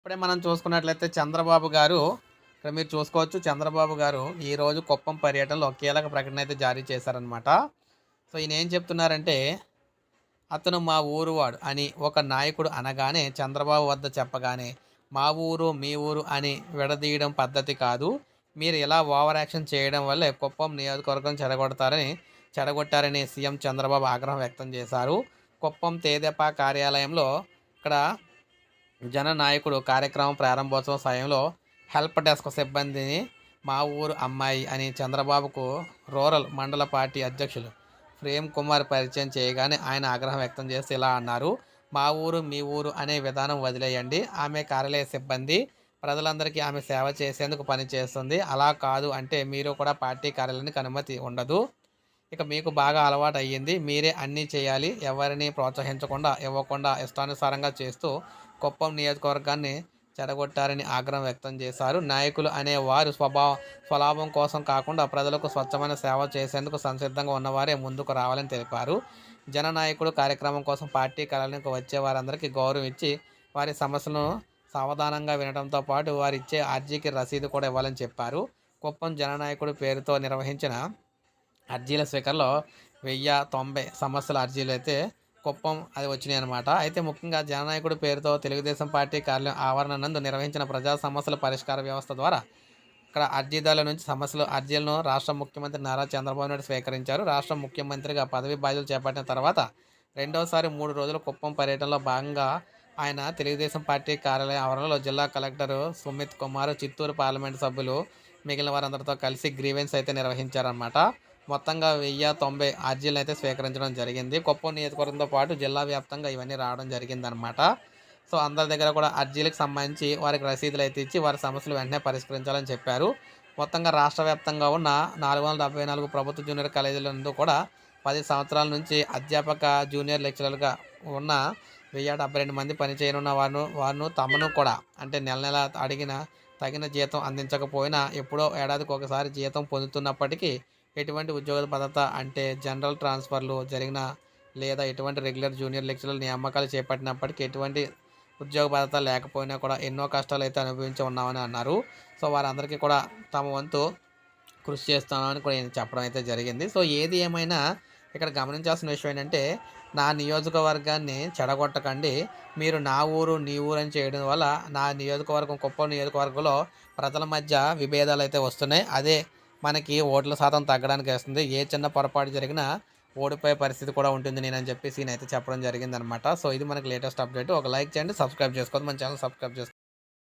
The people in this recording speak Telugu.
ఇప్పుడే మనం చూసుకున్నట్లయితే చంద్రబాబు గారు ఇక్కడ మీరు చూసుకోవచ్చు చంద్రబాబు గారు ఈరోజు కుప్పం పర్యటనలో కీలక ప్రకటన అయితే జారీ చేశారనమాట సో ఈయన ఏం చెప్తున్నారంటే అతను మా ఊరు వాడు అని ఒక నాయకుడు అనగానే చంద్రబాబు వద్ద చెప్పగానే మా ఊరు మీ ఊరు అని విడదీయడం పద్ధతి కాదు. మీరు ఇలా ఓవర్ యాక్షన్ చేయడం వల్లే కుప్పం నియోజకవర్గం చెడగొడతారని చెడగొట్టారని సీఎం చంద్రబాబు ఆగ్రహం వ్యక్తం చేశారు. కుప్పం తేదెపా కార్యాలయంలో ఇక్కడ జననాయకుడు కార్యక్రమం ప్రారంభోత్సవం సమయంలో హెల్ప్ డెస్క్ సిబ్బందిని మా ఊరు అమ్మాయి అని చంద్రబాబుకు రూరల్ మండల పార్టీ అధ్యక్షులు ప్రేమ్ కుమార్ పరిచయం చేయగానే ఆయన ఆగ్రహం వ్యక్తం చేసి ఇలా అన్నారు మా ఊరు మీ ఊరు అనే విధానం వదిలేయండి. ఆమె కార్యాలయ సిబ్బంది ప్రజలందరికీ ఆమె సేవ చేసేందుకు పనిచేస్తుంది. అలా కాదు అంటే మీరు కూడా పార్టీ కార్యాలయానికి అనుమతి ఉండదు. ఇక మీకు బాగా అలవాటు అయ్యింది మీరే అన్నీ చేయాలి. ఎవరిని ప్రోత్సహించకుండా ఇవ్వకుండా ఇష్టానుసారంగా చేస్తూ కుప్పం నియోజకవర్గాన్ని చెడగొట్టారని ఆగ్రహం వ్యక్తం చేశారు. నాయకులు అనే వారు స్వభావ స్వలాభం కోసం కాకుండా ప్రజలకు స్వచ్ఛమైన సేవ చేసేందుకు సంసిద్ధంగా ఉన్నవారే ముందుకు రావాలని తెలిపారు. జననాయకుడు కార్యక్రమం కోసం పార్టీ కళలకు వచ్చే వారందరికీ గౌరవం ఇచ్చి వారి సమస్యలను సావధానంగా వినడంతో పాటు వారిచ్చే అర్జీకి రసీదు కూడా ఇవ్వాలని చెప్పారు. కుప్పం జననాయకుడు పేరుతో నిర్వహించిన అర్జీల స్వీకరణలో వెయ్యి తొంభై సమస్యల అర్జీలు అయితే కుప్పం అది వచ్చినాయి అనమాట అయితే ముఖ్యంగా జననాయకుడి పేరుతో తెలుగుదేశం పార్టీ కార్యాలయం ఆవరణ నందు నిర్వహించిన ప్రజా సమస్యల పరిష్కార వ్యవస్థ ద్వారా ఇక్కడ అర్జీదారుల నుంచి సమస్యలు అర్జీలను రాష్ట్ర ముఖ్యమంత్రి నారా చంద్రబాబు నాయుడు స్వీకరించారు. రాష్ట్ర ముఖ్యమంత్రిగా పదవి బాధ్యతలు చేపట్టిన తర్వాత రెండవసారి మూడు రోజుల కుప్పం పర్యటనలో భాగంగా ఆయన తెలుగుదేశం పార్టీ కార్యాలయ ఆవరణలో జిల్లా కలెక్టర్ సుమిత్ కుమార్ చిత్తూరు పార్లమెంటు సభ్యులు మిగిలిన వారందరితో కలిసి గ్రీవెన్స్ అయితే నిర్వహించారన్నమాట. మొత్తంగా వెయ్యి తొంభై అర్జీలు అయితే స్వీకరించడం జరిగింది. కుప్పం నియోజకవర్గంతో పాటు జిల్లా వ్యాప్తంగా ఇవన్నీ రావడం జరిగిందనమాట సో అందరి దగ్గర కూడా అర్జీలకు సంబంధించి వారికి రసీదులు అయితే ఇచ్చి వారి సమస్యలు వెంటనే పరిష్కరించాలని చెప్పారు. మొత్తంగా రాష్ట్ర వ్యాప్తంగా ఉన్న నాలుగు వందల డెబ్బై నాలుగు ప్రభుత్వ జూనియర్ కాలేజీలందు కూడా పది సంవత్సరాల నుంచి అధ్యాపక జూనియర్ లెక్చరర్గా ఉన్న వెయ్యి డెబ్బై రెండు మంది పనిచేయనున్న వారు వారు తమను కూడా అంటే నెల నెల అడిగిన తగిన జీతం అందించకపోయినా ఎప్పుడో ఏడాదికి ఒకసారి జీతం పొందుతున్నప్పటికీ ఎటువంటి ఉద్యోగ భద్రత అంటే జనరల్ ట్రాన్స్ఫర్లు జరిగిన లేదా ఎటువంటి రెగ్యులర్ జూనియర్ లెక్చరర్ నియామకాలు చేపట్టినప్పటికీ ఎటువంటి ఉద్యోగ భద్రత లేకపోయినా కూడా ఎన్నో కష్టాలు అయితే అనుభవించి ఉన్నామని అన్నారు. సో వారందరికీ కూడా తమ వంతు కృషి చేస్తున్నామని కూడా చెప్పడం అయితే జరిగింది. సో ఏది ఏమైనా ఇక్కడ గమనించాల్సిన విషయం ఏంటంటే నా నియోజకవర్గాన్ని చెడగొట్టకండి. మీరు నా ఊరు నీ ఊరు అని చేయడం వల్ల నా నియోజకవర్గం కుప్పం నియోజకవర్గంలో ప్రజల మధ్య విభేదాలు అయితే వస్తున్నాయి. అదే మనకి ఓట్ల శాతం తగ్గడానికి వస్తుంది ఏ చిన్న పొరపాటు జరిగినా ఓడిపోయే పరిస్థితి కూడా ఉంటుంది నేను అని చెప్పేసి నేనైతే చెప్పడం జరిగిందనమాట. సో ఇది మనకి లేటెస్ట్ అప్డేట్. ఒక లైక్ చేయండి సబ్స్క్రైబ్ చేసుకోండి. మన ఛానల్ సబ్స్క్రైబ్ చేసుకోండి.